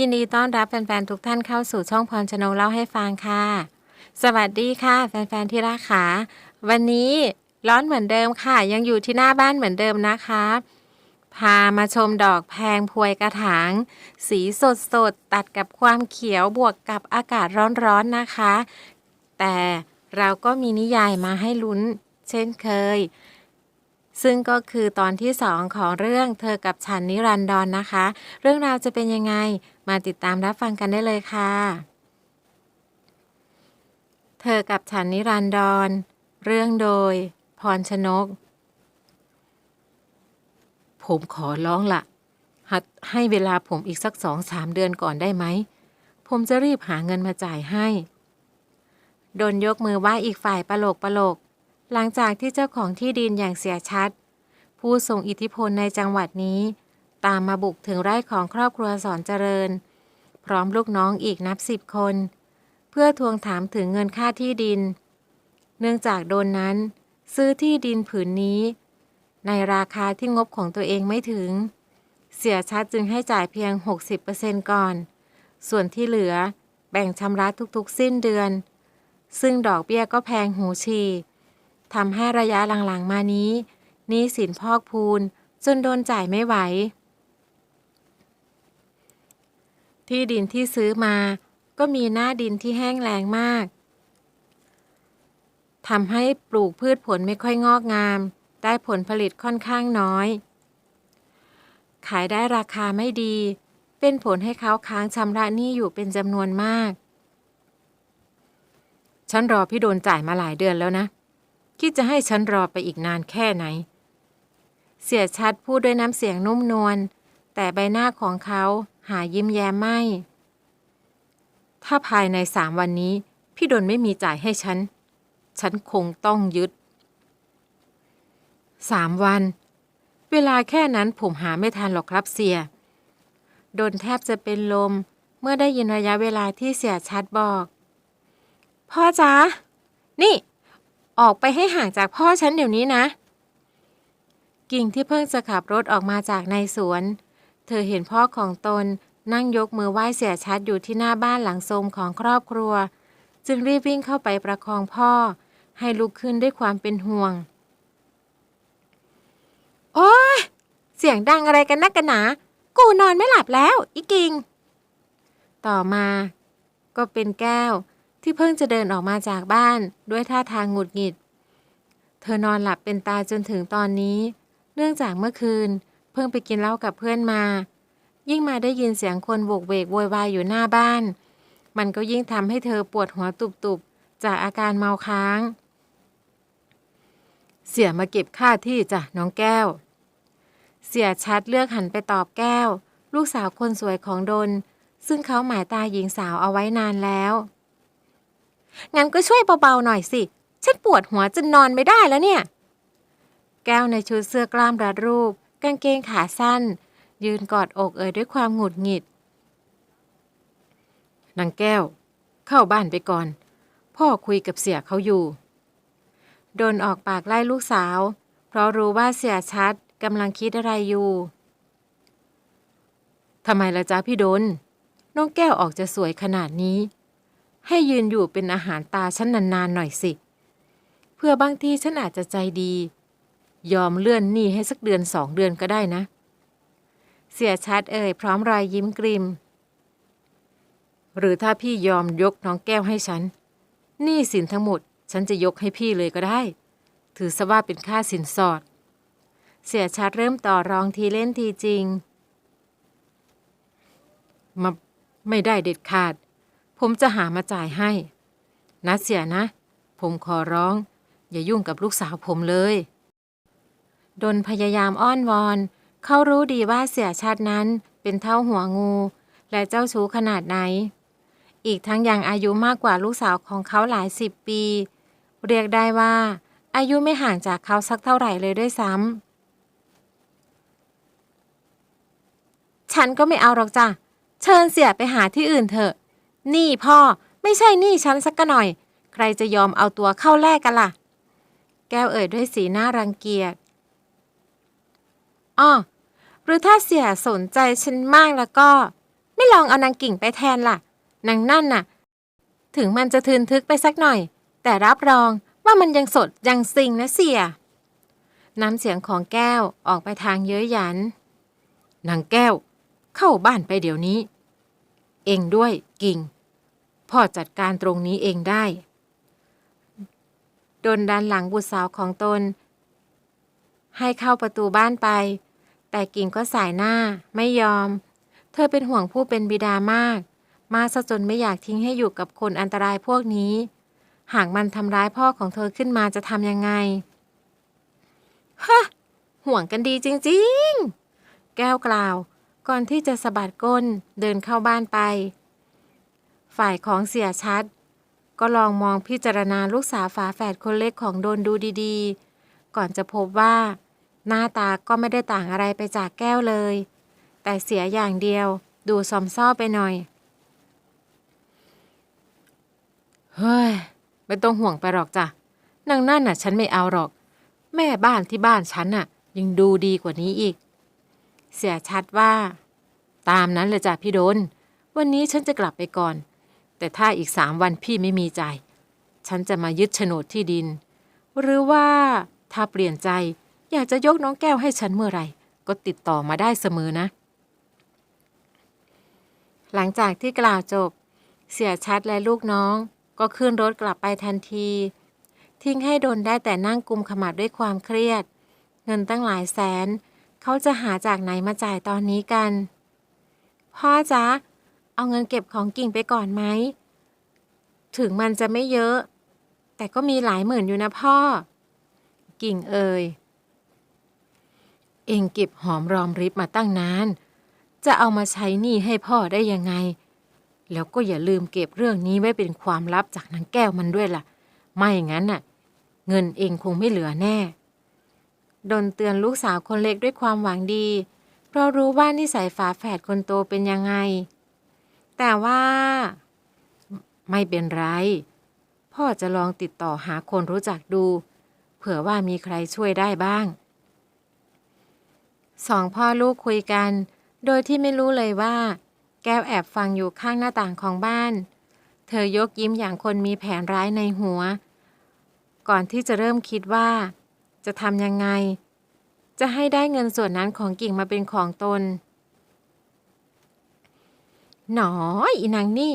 ยินดีต้อนรับแฟนๆทุกท่านเข้าสู่ช่องพรชนกเล่าให้ฟังค่ะ สวัสดีค่ะ แฟนๆที่รักค่ะวันนี้ร้อนเหมือนเดิมค่ะ ยังอยู่ที่หน้าบ้านเหมือนเดิมนะคะ พามาชมดอกแพงพวยกระถาง สีสดสดตัดกับความเขียวบวกกับอากาศร้อนๆนะคะ แต่เราก็มีนิยายมาให้ลุ้น เช่นเคย ซึ่งก็คือตอนที่สองของเรื่องเธอกับฉันนิรันดรนนะคะ เรื่องราวจะเป็นยังไง มาติดตามรับฟังกันได้เลยค่ะ เธอกับฉันนิรันดร เรื่องโดย พรชนก ผมขอร้องละหัดให้เวลาผมอีกสักสองสามเดือนก่อนได้ไหม ผมจะรีบหาเงินมาจ่ายให้โดนยกมือไหว้อีกฝ่ายปลกปลก หลังจากที่เจ้าของที่ดินอย่างเสียชัด ผู้ทรงอิทธิพลในจังหวัดนี้ ตามมาบุกถึงไร่ของครอบครัวสอนเจริญ พร้อมลูกน้องอีกนับสิบคน เพื่อทวงถามถึงเงินค่าที่ดิน เนื่องจากโดนนั้น ซื้อที่ดินผืนนี้ ในราคาที่งบของตัวเองไม่ถึง เสียชัดจึงให้จ่ายเพียง 60%ก่อน ส่วนที่เหลือแบ่งชำระทุกๆ สิ้นเดือน ซึ่งดอกเบี้ยก็แพงหูฉี่ทำให้ระยะหลังๆ มานี้หนี้สินพอกพูนจนโดนจ่ายไม่ไหว ที่ดินที่ซื้อมา ก็มีหน้าดินที่แห้งแล้งมากทำให้ปลูกพืชผลไม่ค่อยงอกงาม ได้ผลผลิตค่อนข้างน้อย ขายได้ราคาไม่ดี เป็นผลให้เขาค้างชำระหนี้อยู่เป็นจำนวนมาก ฉันรอพี่โดนจ่ายมาหลายเดือนแล้วนะ คิดจะให้ฉันรอไปอีกนานแค่ไหน เสียชัดพูดด้วยน้ำเสียงนุ่มนวลแต่ใบหน้าของเขา หายิ้มแย้มไม่ ถ้าภายในสามวันนี้ พี่ดนไม่มีจ่ายให้ฉัน ฉันคงต้องยึดสามวัน เวลาแค่นั้นผมหาไม่ทันหรอกครับเสียดนแทบจะเป็นลม เมื่อได้ยินระยะเวลาที่เสียชัดบอก พ่อจ๊ะนี่ ออกไปให้ห่างจากพ่อฉันเดี๋ยวนี้นะ กิ่งที่เพิ่งจะขับรถออกมาจากในสวน เธอเห็นพ่อของตนนั่งยกมือไหว้เสียชัดอยู่ที่หน้าบ้านหลังโทมของครอบครัว จึงรีบวิ่งเข้าไปประคองพ่อ ให้ลุกขึ้นด้วยความเป็นห่วง โอ๊ยเสียงดังอะไรกันนักกันหนา กูนอนไม่หลับแล้วอีกิง ต่อมา ก็เป็นแก้วที่เพิ่งจะเดินออกมาจากบ้านด้วยท่าทางหงุดหงิด เธอนอนหลับเป็นตาจนถึงตอนนี้ เนื่องจากเมื่อคืน พิ่งไปกินเหล้ากับเพื่อนมา ยิ่งมาได้ยินเสียงคนโวกเวกโวยวายอยู่หน้าบ้าน มันก็ยิ่งทำให้เธอปวดหัวตุบๆ จากอาการเมาค้าง เสียมาเก็บค่าที่จ้ะน้องแก้ว เสียชัดเลือกหันไปตอบแก้ว ลูกสาวคนสวยของดน ซึ่งเขาหมายตาหญิงสาวเอาไว้นานแล้ว งั้นก็ช่วยเบาๆหน่อยสิ ฉันปวดหัวจนนอนไม่ได้แล้วเนี่ย แก้วในชุดเสื้อกล้ามรัดรูป กางเกงขาสั้น ยืนกอดอกเอ่ยด้วยความหงุดหงิดนางแก้ว เข้าบ้านไปก่อน พ่อคุยกับเสียเขาอยู่ โดนออกปากไล่ลูกสาว เพราะรู้ว่าเสียชัดกำลังคิดอะไรอยู่ทำไมละจ๊ะพี่ดน น้องแก้วออกจะสวยขนาดนี้ ให้ยืนอยู่เป็นอาหารตาฉันนานๆหน่อยสิ เพื่อบางทีฉันอาจจะใจดี ยอมเลื่อนหนี้ให้สักเดือนสองเดือนก็ได้นะ เสียชัดเอ่ยพร้อมรอยยิ้มกริม หรือถ้าพี่ยอมยกน้องแก้วให้ฉันหนี้สินทั้งหมด ฉันจะยกให้พี่เลยก็ได้ ถือซะว่าเป็นค่าสินสอด เสียชัดเริ่มต่อรองทีเล่นทีจริงมาไม่ได้เด็ดขาด ผมจะหามาจ่ายให้นะเสียนะ ผมขอร้อง อย่ายุ่งกับลูกสาวผมเลย ดนพยายามอ้อนวอน เขารู้ดีว่าเสียชัดนั้นเป็นเท่าหัวงู และเจ้าชู้ขนาดไหน อีกทั้งยังอายุมากกว่าลูกสาวของเขาหลายสิบปี เรียกได้ว่า อายุไม่ห่างจากเขาสักเท่าไหร่เลยด้วยซ้ำฉันก็ไม่เอาหรอกจ้ะ เชิญเสียไปหาที่อื่นเถอะ นี่พ่อไม่ใช่นี่ฉันสักกหน่อย ใครจะยอมเอาตัวเข้าแลกกันล่ะ แก้วเอ่ยด้วยสีหน้ารังเกียจ อ้อหรือถ้าเสียสนใจฉันมากแล้วก็ ไม่ลองเอานางกิ่งไปแทนล่ะ นางนั่นน่ะ ถึงมันจะทืนทึกไปสักหน่อย แต่รับรองว่ามันยังสดยังซิงนะเสีย น้ำเสียงของแก้วออกไปทางเย้ยหยัน นางแก้ว เข้าบ้านไปเดี๋ยวนี้ เองด้วยกิ่ง พ่อจัดการตรงนี้เองได้ โดนดันหลังบุตรสาวของตน ให้เข้าประตูบ้านไป แต่กิ่งก็สายหน้าไม่ยอม เธอเป็นห่วงผู้เป็นบิดามาก มาซะจนไม่อยากทิ้งให้อยู่กับคนอันตรายพวกนี้ หากมันทำร้ายพ่อของเธอขึ้นมาจะทำยังไงฮะห่วงกันดีจริงๆ แก้วกล่าว ก่อนที่จะสะบัดก้นเดินเข้าบ้านไป ฝ่ายของเสียชัด ก็ลองมองพิจารณาลูกสาวฝาแฝดคนเล็กของโดนดูดีๆ ก่อนจะพบว่า หน้าตาก็ไม่ได้ต่างอะไรไปจากแก้วเลย แต่เสียอย่างเดียวดูซอมซ่อไปหน่อย เฮ้ย ไม่ต้องห่วงไปหรอกจ้ะนางนั่นน่ะ ฉันไม่เอาหรอก แม่บ้านที่บ้านฉันน่ะ ยังดูดีกว่านี้อีก เสียชัดว่า ตามนั้นเลยจ้ะพี่โดน วันนี้ฉันจะกลับไปก่อน แต่ถ้าอีกสามวันพี่ไม่มีใจ ฉันจะมายึดโฉนดที่ดิน หรือว่าถ้าเปลี่ยนใจ อยากจะยกน้องแก้วให้ฉันเมื่อไหร่ ก็ติดต่อมาได้เสมอนะ หลังจากที่กล่าวจบ เสียชัดและลูกน้อง ก็ขึ้นรถกลับไปทันที ทิ้งให้ดนได้แต่นั่งกุมขมับด้วยความเครียด เงินตั้งหลายแสน เขาจะหาจากไหนมาจ่ายตอนนี้กัน พ่อจ๊ะ เอาเงินเก็บของกิ่งไปก่อนไหม ถึงมันจะไม่เยอะ แต่ก็มีหลายหมื่นอยู่นะพ่อ กิ่งเอ่ย เองเก็บหอมรอมริบมาตั้งนาน จะเอามาใช้หนี้ให้พ่อได้ยังไง แล้วก็อย่าลืมเก็บเรื่องนี้ไว้เป็นความลับจากนางแก้วมันด้วยล่ะ ไม่อย่างนั้นน่ะ เงินเองคงไม่เหลือแน่ ดนเตือนลูกสาวคนเล็กด้วยความหวังดี เพราะรู้ว่านิสัยฝาแฝดคนโตเป็นยังไง แต่ว่า ไม่เป็นไร พ่อจะลองติดต่อหาคนรู้จักดู เผื่อว่ามีใครช่วยได้บ้าง สองพ่อลูกคุยกัน โดยที่ไม่รู้เลยว่า แก้วแอบฟังอยู่ข้างหน้าต่างของบ้าน เธอยกยิ้มอย่างคนมีแผนร้ายในหัว ก่อนที่จะเริ่มคิดว่า จะทำยังไง จะให้ได้เงินส่วนนั้นของกิ่งมาเป็นของตน หนออีนางนี่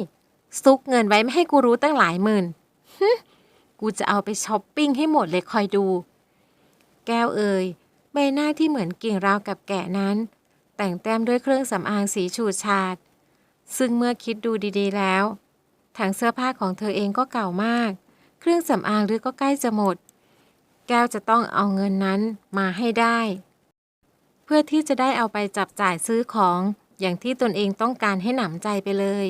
ซุกเงินไว้ไม่ให้กูรู้ตั้งหลายหมื่นฮึกูจะเอาไปช้อปปิ้งให้หมดเลยคอยดู แก้วเอ่ย ใบหน้าที่เหมือนกิ่งราวกับแกะนั้น แต่งแต้มด้วยเครื่องสำอางสีฉูดฉาด ซึ่งเมื่อคิดดูดีๆแล้วถังเสื้อผ้าของเธอเองก็เก่ามาก เครื่องสำอางหรือก็ใกล้จะหมด แก้วจะต้องเอาเงินนั้นมาให้ได้ เพื่อที่จะได้เอาไปจับจ่ายซื้อของอย่างที่ตนเองต้องการให้หนำใจไปเลย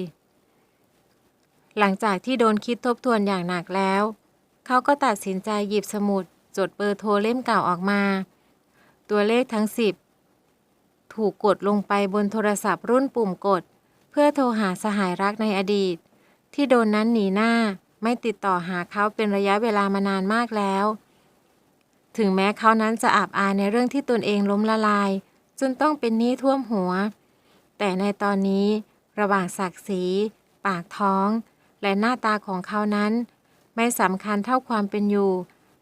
หลังจากที่โดนคิดทบทวนอย่างหนักแล้ว เขาก็ตัดสินใจหยิบสมุด จดเบอร์โทรเล่มเก่าออกมา ตัวเลขทั้งสิบถูกกดลงไปบนโทรศัพท์รุ่นปุ่มกด เพื่อโทรหาสหายรักในอดีต ที่โดนนั้นหนีหน้าไม่ติดต่อหาเขาเป็นระยะเวลามานานมากแล้ว ถึงแม้เขานั้นจะอับอายในเรื่องที่ตนเองล้มละลาย จนต้องเป็นหนี้ท่วมหัว แต่ในตอนนี้ ระหว่างศักดิ์ศรีปากท้อง และหน้าตาของเขานั้น ไม่สำคัญเท่าความเป็นอยู่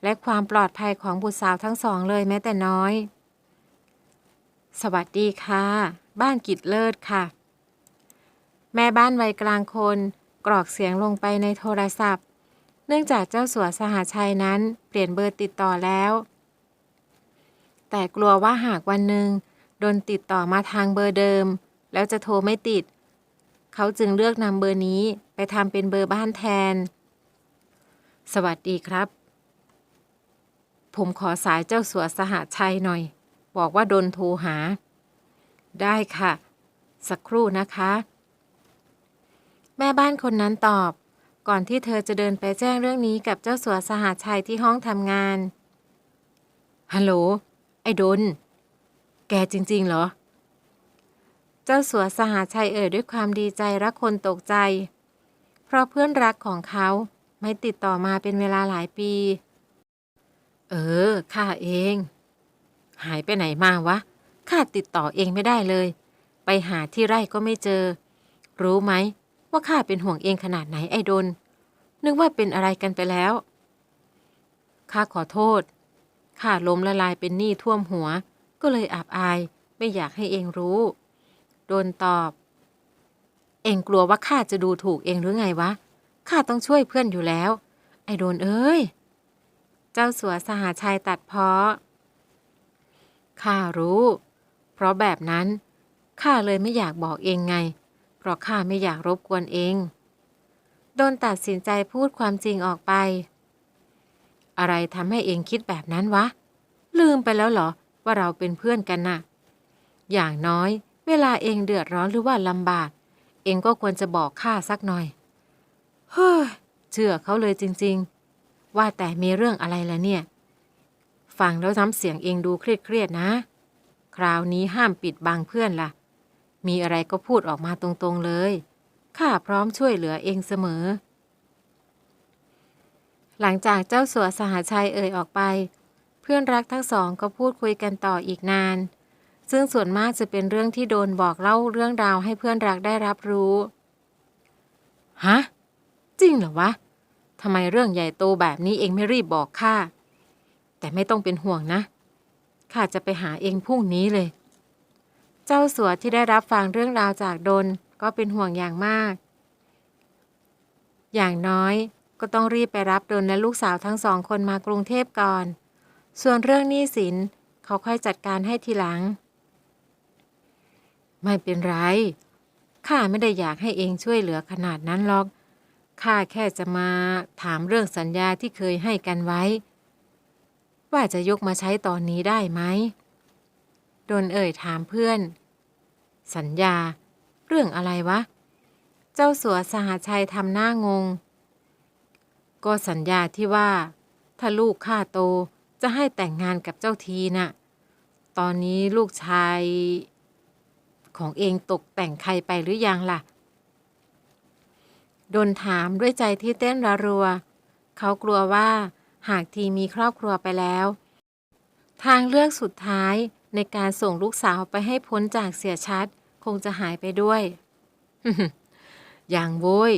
และความปลอดภัยของบุตรสาวทั้งสองเลยแม้แต่น้อย สวัสดีค่ะ บ้านกิจเลิศค่ะ แม่บ้านวัยกลางคน กรอกเสียงลงไปในโทรศัพท์ เนื่องจากเจ้าสัวสหชัยนั้นเปลี่ยนเบอร์ติดต่อแล้ว แต่กลัวว่าหากวันหนึ่งโดนติดต่อมาทางเบอร์เดิม แล้วจะโทรไม่ติด เขาจึงเลือกนำเบอร์นี้ไปทำเป็นเบอร์บ้านแทน สวัสดีครับ ผมขอสายเจ้าสัวสหชัยหน่อย บอกว่าโดนโทรหา ได้ค่ะ สักครู่นะคะ แม่บ้านคนนั้นตอบ ก่อนที่เธอจะเดินไปแจ้งเรื่องนี้กับเจ้าสัวสหชัยที่ห้องทำงาน ฮัลโหล ไอ้ดน แกจริง ๆ เหรอ เจ้าสัวสหชัยเอ่ยด้วยความดีใจรักคนตกใจ เพราะเพื่อนรักของเขาไม่ติดต่อมาเป็นเวลาหลายปี เออ ข้าเอง หายไปไหนมาวะ ข้าติดต่อเองไม่ได้เลย ไปหาที่ไร่ก็ไม่เจอ รู้ไหมว่าข้าเป็นห่วงเองขนาดไหนไอ้ดน นึกว่าเป็นอะไรกันไปแล้ว ข้าขอโทษ ข้าล้มละลายเป็นหนี้ท่วมหัว ก็เลยอับอาย ไม่อยากให้เองรู้ โดนตอบ เองกลัวว่าข้าจะดูถูกเองหรือไงวะ ข้าต้องช่วยเพื่อนอยู่แล้ว ไอ้โดนเอ้ย เจ้าสัวสหาชัยตัดเพาะ ข้ารู้ เพราะแบบนั้นข้าเลยไม่อยากบอกเองไง เพราะข้าไม่อยากรบกวนเองโดนตัดสินใจพูดความจริงออกไป อะไรทำให้เองคิดแบบนั้นวะ ลืมไปแล้วเหรอ ว่าเราเป็นเพื่อนกันน่ะ อย่างน้อย เวลาเองเดือดร้อนหรือว่าลำบาก เองก็ควรจะบอกข้าสักหน่อย เฮ้ยเชื่อเขาเลยจริง ๆ ว่าแต่มีเรื่องอะไรล่ะเนี่ย ฟังแล้วน้ำเสียงเองดูเครียดๆนะ คราวนี้ห้ามปิดบังเพื่อนล่ะ มีอะไรก็พูดออกมาตรงๆเลย ข้าพร้อมช่วยเหลือเองเสมอ หลังจากเจ้าสัวสหชัยเอ่ยออกไป เพื่อนรักทั้งสองก็พูดคุยกันต่ออีกนาน ซึ่งส่วนมากจะเป็นเรื่องที่โดนบอกเล่าเรื่องราวให้เพื่อนรักได้รับรู้ฮะจริงเหรอวะทำไมเรื่องใหญ่โตแบบนี้เองไม่รีบบอกข้า แต่ไม่ต้องเป็นห่วงนะ ข้าจะไปหาเองพรุ่งนี้เลย เจ้าสัวที่ได้รับฟังเรื่องราวจากดนก็เป็นห่วงอย่างมาก อย่างน้อยก็ต้องรีบไปรับดนและลูกสาวทั้งสองคนมากรุงเทพก่อน ส่วนเรื่องหนี้สินเขาค่อยจัดการให้ทีหลัง ไม่เป็นไร ข้าไม่ได้อยากให้เองช่วยเหลือขนาดนั้นหรอก ข้าแค่จะมาถามเรื่องสัญญาที่เคยให้กันไว้ ว่าจะยกมาใช้ตอนนี้ได้ไหมโดนเอ่ยถามเพื่อน สัญญา เรื่องอะไรวะ เจ้าสัวสหชัยทำหน้างง ก็สัญญาที่ว่า ถ้าลูกข้าโตจะให้แต่งงานกับเจ้าทีน่ะ ตอนนี้ลูกชาย ของเองตกแต่งใครไปหรือยังล่ะโดนถามด้วยใจที่เต้นระรัว เขากลัวว่า หากทีมีครอบครัวไปแล้ว ทางเลือกสุดท้ายในการส่งลูกสาวไปให้พ้นจากเสียชัด คงจะหายไปด้วย อย่างโว้ย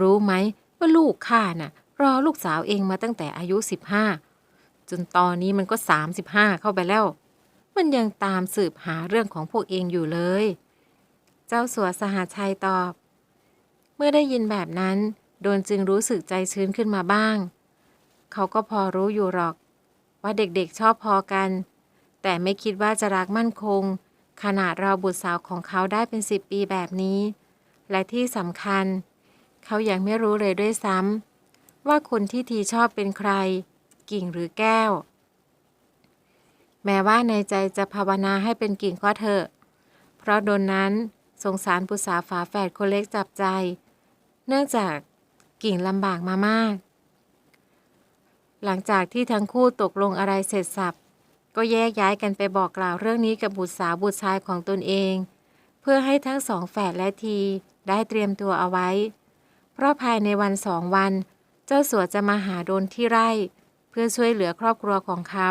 รู้ไหมว่าลูกข้าน่ะ รอลูกสาวเองมาตั้งแต่อายุสิบห้าจนตอนนี้มันก็สามสิบห้าเข้าไปแล้ว มันยังตามสืบหาเรื่องของพวกเองอยู่เลย เจ้าสัวสหชัยตอบ เมื่อได้ยินแบบนั้น โดนจึงรู้สึกใจชื้นขึ้นมาบ้าง เขาก็พอรู้อยู่หรอก ว่าเด็กๆชอบพอกัน แต่ไม่คิดว่าจะรักมั่นคง ขนาดเราบุตรสาวของเขาได้เป็นสิบปีแบบนี้ และที่สำคัญ เขายังไม่รู้เลยด้วยซ้ำว่าคนที่ทีชอบเป็นใคร กิ่งหรือแก้ว แม้ว่าในใจจะภาวนาให้เป็นกิ่งก็เถอะ เพราะโดนนั้นสงสารปุษาฝาแฝดคนเล็กจับใจ เนื่องจากกิ่งลำบากมามาก หลังจากที่ทั้งคู่ตกลงอะไรเสร็จสับ ก็แยกย้ายกันไปบอกกล่าวเรื่องนี้กับบุตรสาวบุตรชายของตนเอง เพื่อให้ทั้งสองแฝดและทีได้เตรียมตัวเอาไว้ เพราะภายในวันสองวัน เจ้าสัวจะมาหาโดนที่ไร่ เพื่อช่วยเหลือครอบครัวของเขา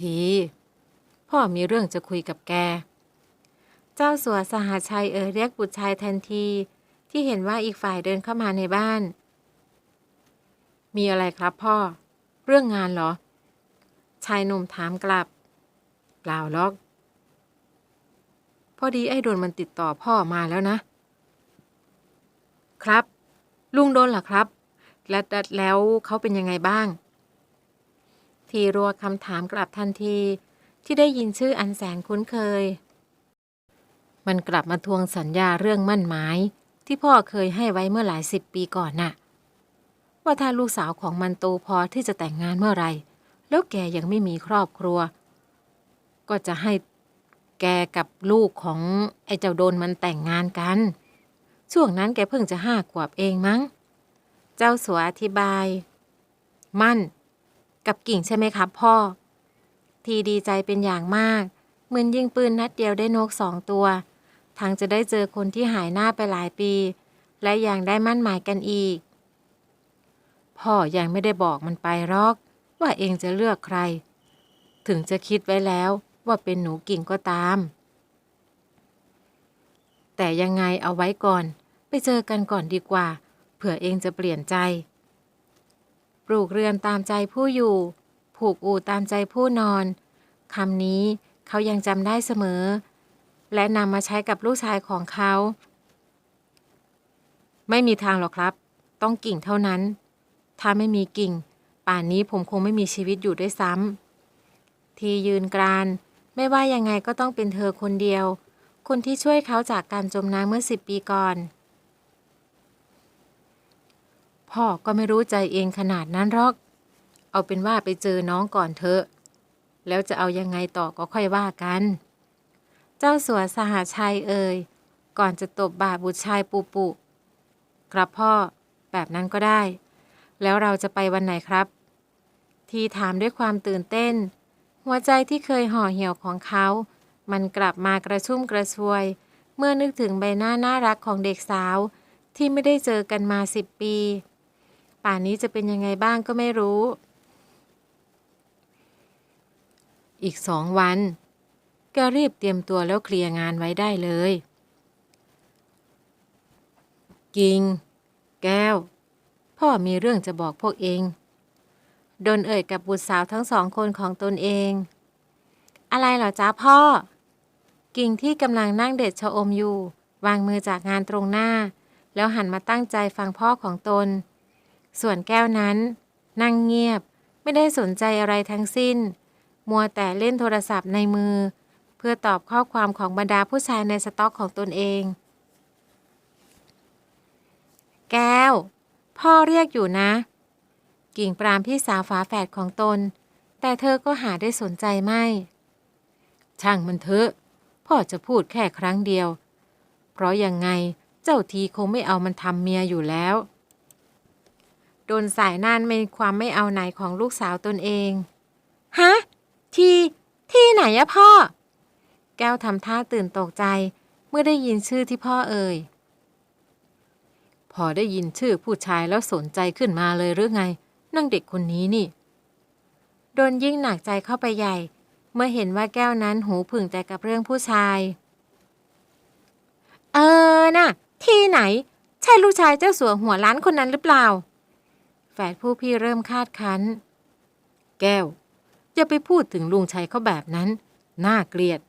ที พ่อมีเรื่องจะคุยกับแก เจ้าสัวสหชัยเอ่ยเรียกบุตรชายทันที ที่เห็นว่าอีกฝ่ายเดินเข้ามาในบ้าน มีอะไรครับพ่อ เรื่องงานเหรอ ชายหนุ่มถามกลับ เปล่าล็อก พอดีไอ้โดนมันติดต่อพ่อมาแล้วนะ ครับ ลุงโดนเหรอครับ และแล้วเขาเป็นยังไงบ้าง ทีรัวคำถามกลับทันที ที่ได้ยินชื่ออันแสนคุ้นเคย มันกลับมาทวงสัญญาเรื่องมั่นหมาย ที่พ่อเคยให้ไว้เมื่อหลายสิบปีก่อนน่ะ ว่าถ้าลูกสาวของมันโตพอที่จะแต่งงานเมื่อไร แล้วแกยังไม่มีครอบครัว ก็จะให้แกกับลูกของไอ้เจ้าโดนมันแต่งงานกัน ช่วงนั้นแกเพิ่งจะห้าขวบเองมั้ง เจ้าสัวอธิบาย มั่น กับกิ่งใช่ไหมครับพ่อ ทีดีใจเป็นอย่างมาก เหมือนยิงปืนนัดเดียวได้นกสองตัว ทั้งจะได้เจอคนที่หายหน้าไปหลายปี และยังได้มั่นหมายกันอีก พ่อยังไม่ได้บอกมันไปหรอก ว่าเองจะเลือกใคร ถึงจะคิดไว้แล้วว่าเป็นหนูกิ่งก็ตาม แต่ยังไงเอาไว้ก่อน ไปเจอกันก่อนดีกว่า เผื่อเองจะเปลี่ยนใจ ปลูกเรือนตามใจผู้อยู่ ผูกอู่ตามใจผู้นอนคำนี้เขายังจำได้เสมอ และนำมาใช้กับลูกชายของเขา ไม่มีทางหรอกครับ ต้องกิ่งเท่านั้น ถ้าไม่มีกิ่ง ป่านนี้ผมคงไม่มีชีวิตอยู่ด้วยซ้ำ ทียืนกราน ไม่ว่ายังไงก็ต้องเป็นเธอคนเดียว คนที่ช่วยเขาจากการจมน้ำเมื่อสิบปีก่อน พ่อก็ไม่รู้ใจเองขนาดนั้นหรอก เอาเป็นว่าไปเจอน้องก่อนเถอะ แล้วจะเอายังไงต่อก็ค่อยว่ากัน เจ้าสัวสหชัยเอ่ย ก่อนจะตบบาบุตรชายปูปุ ครับพ่อ แบบนั้นก็ได้ แล้วเราจะไปวันไหนครับ ทีถามด้วยความตื่นเต้น หัวใจที่เคยห่อเหี่ยวของเขา มันกลับมากระชุ่มกระชวย เมื่อนึกถึงใบหน้าน่ารักของเด็กสาว ที่ไม่ได้เจอกันมาสิบปี ป่านนี้จะเป็นยังไงบ้างก็ไม่รู้ อีกสองวันแกรีบเตรียมตัวแล้วเคลียร์งานไว้ได้เลย กิง แก้ว พ่อมีเรื่องจะบอกพวกเอง ดนเอ่ยกับบุตรสาวทั้งสองคนของตนเอง อะไรเหรอจ้าพ่อ กิ่งที่กำลังนั่งเด็ดชะอมอยู่ วางมือจากงานตรงหน้า แล้วหันมาตั้งใจฟังพ่อของตน ส่วนแก้วนั้น นั่งเงียบไม่ได้สนใจอะไรทั้งสิ้น มัวแต่เล่นโทรศัพท์ในมือ เพื่อตอบข้อความของบรรดาผู้ชายในสต็อกของตนเอง แก้ว พ่อเรียกอยู่นะ กิ่งปรามพี่สาวฝาแฝดของตน แต่เธอก็หาได้สนใจไม่ ช่างมันเถอะ พ่อจะพูดแค่ครั้งเดียว เพราะยังไงเจ้าทีคงไม่เอามันทำเมียอยู่แล้วโดนสายน่านในความไม่เอาไหนของลูกสาวตนเอง ฮะ ที ที่ไหนอะพ่อ แก้วทำท่าตื่นตกใจเมื่อได้ยินชื่อที่พ่อเอ่ย พอได้ยินชื่อผู้ชายแล้วสนใจขึ้นมาเลยหรือไง นั่งเด็กคนนี้นี่ โดนยิ่งหนักใจเข้าไปใหญ่ เมื่อเห็นว่าแก้วนั้นหูผึ่งแต่กับเรื่องผู้ชาย เออน่ะ ที่ไหน ใช่ลูกชายเจ้าสัวหัวล้านคนนั้นหรือเปล่า แฝดผู้พี่เริ่มคาดคั้น แก้ว อย่าไปพูดถึงลุงชัยเขาแบบนั้น น่าเกลียด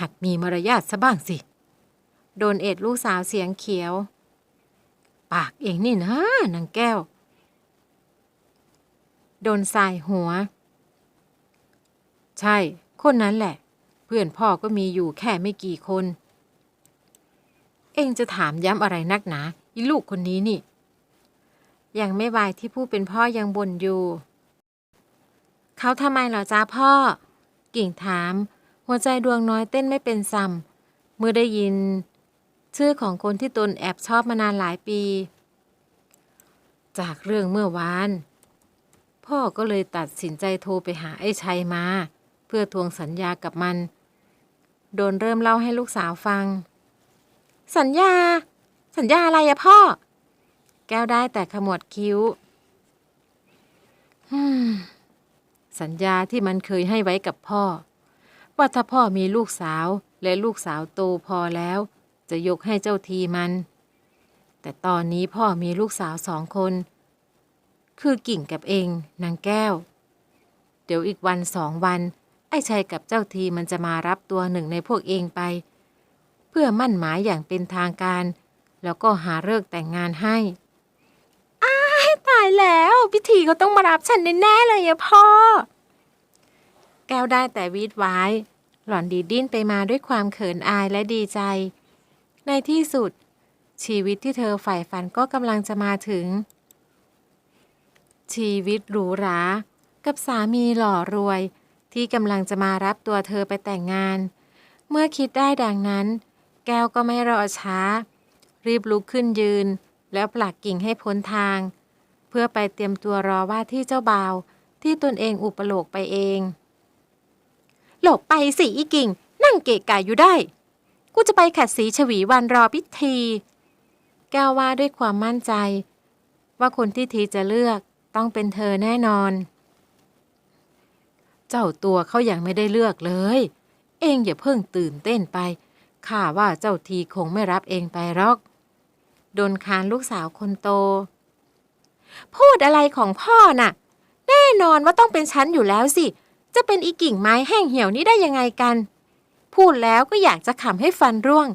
หัดมีมารยาทซะบ้างสิ โดนเอ็ดลูกสาวเสียงเขียว ปากเองนี่นะนางแก้ว โดนสายหัว ใช่ คนนั้นแหละ เพื่อนพ่อก็มีอยู่แค่ไม่กี่คน เองจะถามย้ำอะไรนักหนาอีลูกคนนี้นี่ ยังไม่วายที่ผู้เป็นพ่อยังบ่นอยู่ เขาทำไมเหรอจ้าพ่อ กิ่งถาม หัวใจดวงน้อยเต้นไม่เป็นซ้ำเมื่อได้ยิน ชื่อของคนที่ตนแอบชอบมานานหลายปี จากเรื่องเมื่อวาน พ่อก็เลยตัดสินใจโทรไปหาไอ้ชัยมา เพื่อทวงสัญญากับมัน โดนเริ่มเล่าให้ลูกสาวฟัง สัญญา สัญญาอะไรอะพ่อ แก้วได้แต่ขมวดคิ้วสัญญาที่มันเคยให้ไว้กับพ่อ ว่าถ้าพ่อมีลูกสาวและลูกสาวโตพอแล้ว จะยกให้เจ้าทีมัน แต่ตอนนี้พ่อมีลูกสาวสองคน คือกิ่งกับเองนางแก้ว เดี๋ยวอีกวันสองวัน ไอ้ชัยกับเจ้าทีมันจะมารับตัวหนึ่งในพวกเองไป เพื่อมั่นหมายอย่างเป็นทางการ แล้วก็หาเลิกแต่งงานให้อ้ายตายแล้วพิธีเขาต้องมารับฉันแน่ๆเลยอะพ่อ แก้วได้แต่วีดไว้หล่อนดีดิ้นไปมาด้วยความเขินอายและดีใจ ในที่สุด ชีวิตที่เธอใฝ่ฝันก็กำลังจะมาถึง ชีวิตหรูหรา กับสามีหล่อรวย ที่กำลังจะมารับตัวเธอไปแต่งงาน เมื่อคิดได้ดังนั้น แก้วก็ไม่รอช้า รีบลุกขึ้นยืน แล้วผลักกิ่งให้พ้นทาง เพื่อไปเตรียมตัวรอว่าที่เจ้าบ่าวที่ตนเองอุปโลกไปเอง หลบไปสิอีกิ่ง นั่งเกะกะอยู่ได้ กูจะไปขัดสีฉวีวันรอพิธี แก้วว่าด้วยความมั่นใจ ว่าคนที่ทีจะเลือกต้องเป็นเธอแน่นอน เจ้าตัวเขายังไม่ได้เลือกเลย เองอย่าเพิ่งตื่นเต้นไปข้าว่าเจ้าทีคงไม่รับเองไปหรอก โดนคานลูกสาวคนโต พูดอะไรของพ่อน่ะ แน่นอนว่าต้องเป็นฉันอยู่แล้วสิ จะเป็นอีกิ่งไม้แห้งเหี่ยวนี้ได้ยังไงกัน พูดแล้วก็อยากจะขำให้ฟันร่วง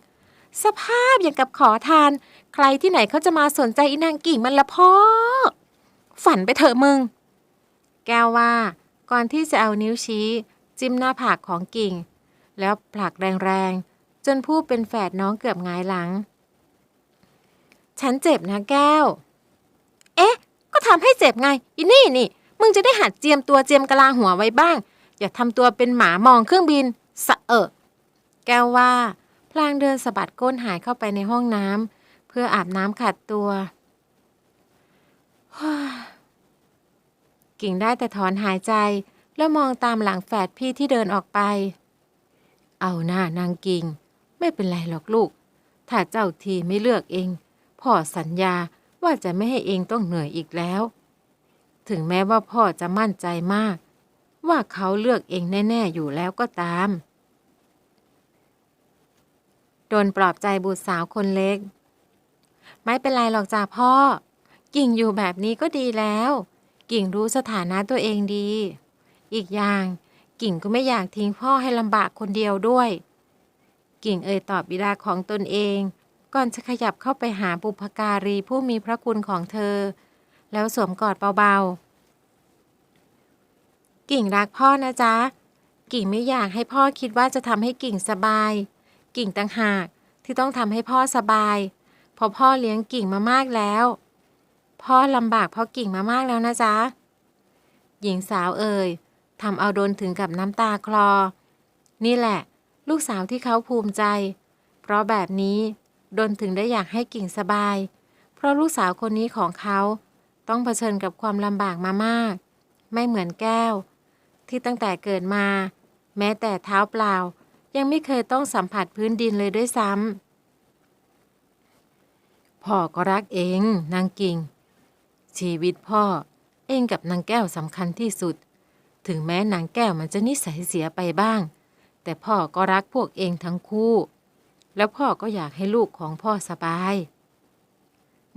สภาพอย่างกับขอทาน ใครที่ไหนเขาจะมาสนใจอีนางกิ่งมันละพ่อ ฝันไปเถอะมึง แก้วว่า ก่อนที่จะเอานิ้วชี้ จิ้มหน้าผากของกิ่ง แล้วผลักแรงๆ จนผู้เป็นแฝดน้องเกือบงายหลัง ฉันเจ็บนะแก้ว เอ๊ะ ก็ทำให้เจ็บไงอีนี่นี่มึงจะได้หัดเจียมตัวเจียมกะลาหัวไว้บ้าง อย่าทำตัวเป็นหมามองเครื่องบินสะเอะ แก้วว่า พลางเดินสะบัดก้นหายเข้าไปในห้องน้ำเพื่ออาบน้ำขัดตัวกิ่งได้แต่ถอนหายใจ แล้วมองตามหลังแฝดพี่ที่เดินออกไป เอาหน้านางกิ่ง ไม่เป็นไรหรอกลูก ถ้าเจ้าทีไม่เลือกเอง พ่อสัญญาว่าจะไม่ให้เองต้องเหนื่อยอีกแล้ว ถึงแม้ว่าพ่อจะมั่นใจมาก ว่าเขาเลือกเองแน่ ๆ อยู่แล้วก็ตาม ดนปลอบใจบุตรสาวคนเล็ก ไม่เป็นไรหรอกจ้าพ่อ กิ่งอยู่แบบนี้ก็ดีแล้ว กิ่งรู้สถานะตัวเองดี อีกอย่างกิ่งก็ไม่อยากทิ้งพ่อให้ลำบากคนเดียวด้วย กิ่งเอ่ยตอบบิดาของตนเอง ก่อนจะขยับเข้าไปหาบุพการีผู้มีพระคุณของเธอ แล้วสวมกอดเบาๆ กิ่งรักพ่อนะจ๊ะ กิ่งไม่อยากให้พ่อคิดว่าจะทำให้กิ่งสบาย กิ่งต่างหาก ที่ต้องทำให้พ่อสบายเพราะพ่อเลี้ยงกิ่งมามากแล้ว พ่อลำบากเพราะกิ่งมามากแล้วนะจ๊ะ หญิงสาวเอ่ยทำเอาโดนถึงกับน้ำตาคลอ นี่แหละ ลูกสาวที่เขาภูมิใจ เพราะแบบนี้โดนถึงได้อยากให้กิ่งสบาย เพราะลูกสาวคนนี้ของเขาต้องเผชิญกับความลำบากมามาก ไม่เหมือนแก้ว ที่ตั้งแต่เกิดมา แม้แต่เท้าเปล่า ยังไม่เคยต้องสัมผัสพื้นดินเลยด้วยซ้ำพ่อก็รักเองนางกิ่ง ชีวิตพ่อเองกับนางแก้วสำคัญที่สุด ถึงแม้นางแก้วมันจะนิสัยเสียไปบ้าง แต่พ่อก็รักพวกเองทั้งคู่ แล้วพ่อก็อยากให้ลูกของพ่อสบาย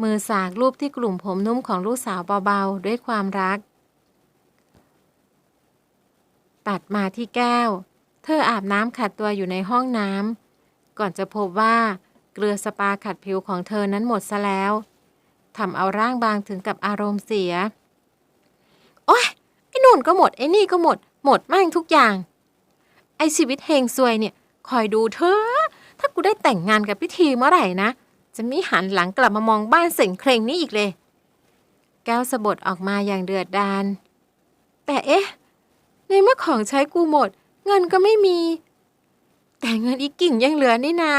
มือสากรูปที่กลุ่มผมนุ่มของลูกสาวเบาๆ ด้วยความรัก ตัดมาที่แก้ว เธออาบน้ำขัดตัวอยู่ในห้องน้ำก่อนจะพบว่า เกลือสปาขัดผิวของเธอนั้นหมดซะแล้วทำเอาร่างบางถึงกับอารมณ์เสีย โอ๊ยไอ้นู่นก็หมดไอ้นี่ก็หมด หมดแม่งทุกอย่าง ไอ้ชีวิตเฮงซวยเนี่ย คอยดูเธอ ถ้ากูได้แต่งงานกับพิธีเมื่อไหร่นะ จะไม่หันหลังกลับมามองบ้านเส็งเคร่งนี้อีกเลย แก้วสะบดออกมาอย่างเดือดดาลแต่เอ๊ะ ในเมื่อของใช้กูหมด เงินก็ไม่มี แต่เงินอีกกิ่งยังเหลือนี่นา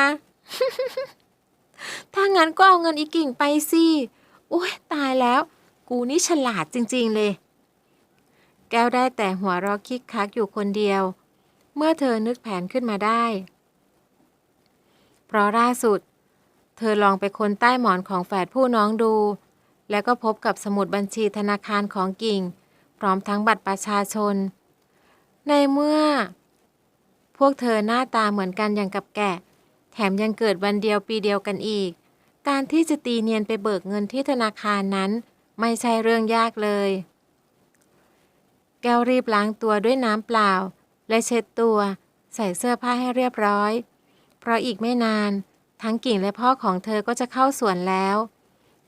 ถ้างั้นก็เอาเงินอีกกิ่งไปสิโอ้ยตายแล้ว กูนี่ฉลาดจริงๆเลย แก้วได้แต่หัวเราะคิกคักอยู่คนเดียว เมื่อเธอนึกแผนขึ้นมาได้ เพราะล่าสุด เธอลองไปค้นใต้หมอนของแฝดผู้น้องดู แล้วก็พบกับสมุดบัญชีธนาคารของกิ่ง พร้อมทั้งบัตรประชาชน ในเมื่อ พวกเธอหน้าตาเหมือนกันอย่างกับแกะ แถมยังเกิดวันเดียวปีเดียวกันอีก การที่จะตีเนียนไปเบิกเงินที่ธนาคารนั้น ไม่ใช่เรื่องยากเลย แก้วรีบล้างตัวด้วยน้ำเปล่า และเช็ดตัว ใส่เสื้อผ้าให้เรียบร้อย เพราะอีกไม่นาน ทั้งกิ่งและพ่อของเธอก็จะเข้าสวนแล้ว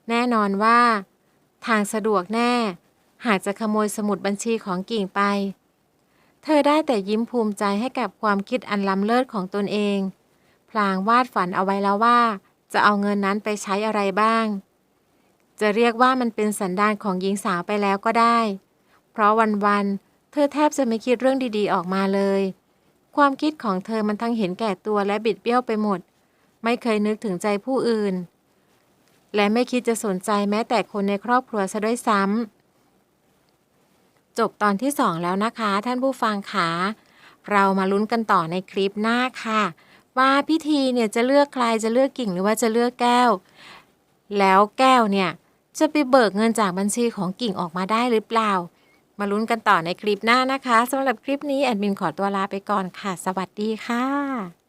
แน่นอนว่า ทางสะดวกแน่ หากจะขโมยสมุดบัญชีของกิ่งไป เธอได้แต่ยิ้มภูมิใจให้กับความคิดอันล้ำเลิศของตนเอง พลางวาดฝันเอาไว้แล้วว่า จะเอาเงินนั้นไปใช้อะไรบ้าง จะเรียกว่ามันเป็นสันดานของหญิงสาวไปแล้วก็ได้ เพราะวันๆ เธอแทบจะไม่คิดเรื่องดีๆออกมาเลย ความคิดของเธอมันทั้งเห็นแก่ตัวและบิดเบี้ยวไปหมด ไม่เคยนึกถึงใจผู้อื่น และไม่คิดจะสนใจแม้แต่คนในครอบครัวซะด้วยซ้ำ จบตอนที่สองแล้วนะคะ ท่านผู้ฟังคะเรามาลุ้นกันต่อในคลิปหน้าค่ะ ว่าพิธีเนี่ยจะเลือกใครจะเลือกกิ่งหรือว่าจะเลือกแก้ว แล้วแก้วเนี่ยจะไปเบิกเงินจากบัญชีของกิ่งออกมาได้หรือเปล่า มาลุ้นกันต่อในคลิปหน้านะคะสำหรับคลิปนี้แอดมินขอตัวลาไปก่อนค่ะ สวัสดีค่ะ